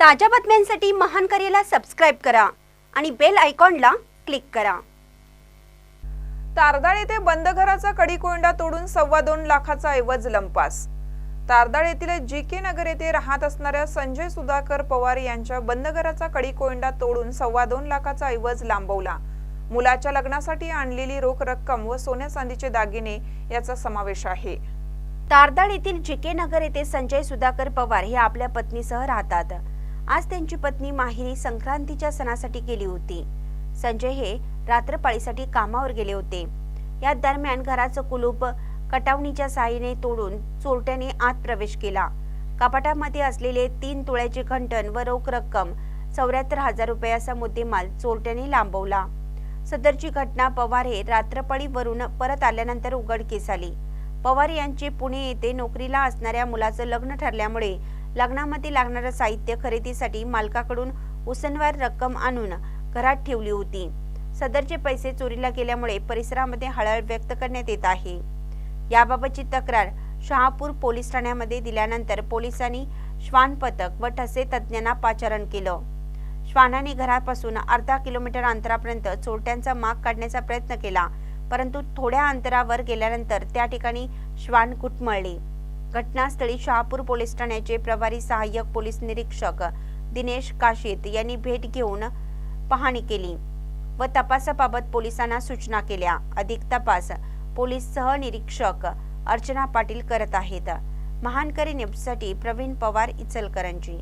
ताज्या बातम्यांसाठी महान करेला सबस्क्राईब करा आणि बेल आयकॉनला क्लिक करा. तारदाळ येथे बंद घराचा कडी कोंडा तोडून सव्वा दोन लाखाचा ऐवज लंपास. तारदाळ येथील जी के नगर येथे राहत असणाऱ्या संजय सुधाकर पवार यांच्या बंद घराचा कडी कोंडा तोडून सव्वा दोन लाखाचा ऐवज लांबवला. मुलाच्या लग्नासाठी आणलेली रोख रक्कम व सोन्या चांदीचे दागिने याचा समावेश आहे. तारदाळ येथील जिके नगर येथे संजय सुधाकर पवार हे आपल्या पत्नीसह राहतात. आज त्यांची पत्नी माहिरी संक्रांतीच्या सणासाठी गेली होती. संजय हे रात्रपाळीसाठी कामावर गेले होते. या दरम्यान घराचं कुलूप कटावणीच्या साहाय्याने तोडून चोरट्याने आत प्रवेश केला. कपाटामध्ये असलेले तीन तुळ्याचे घंटन व रोख रक्कम चौऱ्याहत्तर हजार रुपयाचा मुद्देमाल चोरट्याने लांबवला. सदरची घटना पवार हे रात्रपाळीवरून परत आल्यानंतर उघडकीस आली. पवार यांचे पुणे येथे नोकरीला असणाऱ्या मुलाचं लग्न ठरल्यामुळे लग्नामध्ये लागणारं साहित्य खरेदीसाठी मालकाकडून उसनवार रक्कम आणून घरात ठेवली होती. सदरचे पैसे चोरीला गेल्यामुळे परिसरामध्ये हळहळ व्यक्त करण्यात येत आहे. याबाबतची तक्रार शहापूर पोलीस ठाण्यामध्ये दिल्यानंतर पोलिसांनी श्वान पथक व ठसे तज्ज्ञांना पाचारण केलं. श्वानाने घरापासून अर्धा किलोमीटर अंतरापर्यंत चोरट्यांचा माग काढण्याचा प्रयत्न केला परंतु थोड्या अंतरावर गेल्यानंतर त्या ठिकाणी श्वान घुटमळले घटनास्थळी शहापूर पोलीस ठाण्याचे प्रभारी सहाय्यक पोलीस निरीक्षक दिनेश काशीत यांनी भेट घेऊन पाहणी केली व तपासाबाबत पोलिसांना सूचना केल्या. अधिक तपास पोलीस सहनिरीक्षक अर्चना पाटील करत आहेत. महानकरी न्यूजसाठी प्रवीण पवार इचलकरंजी.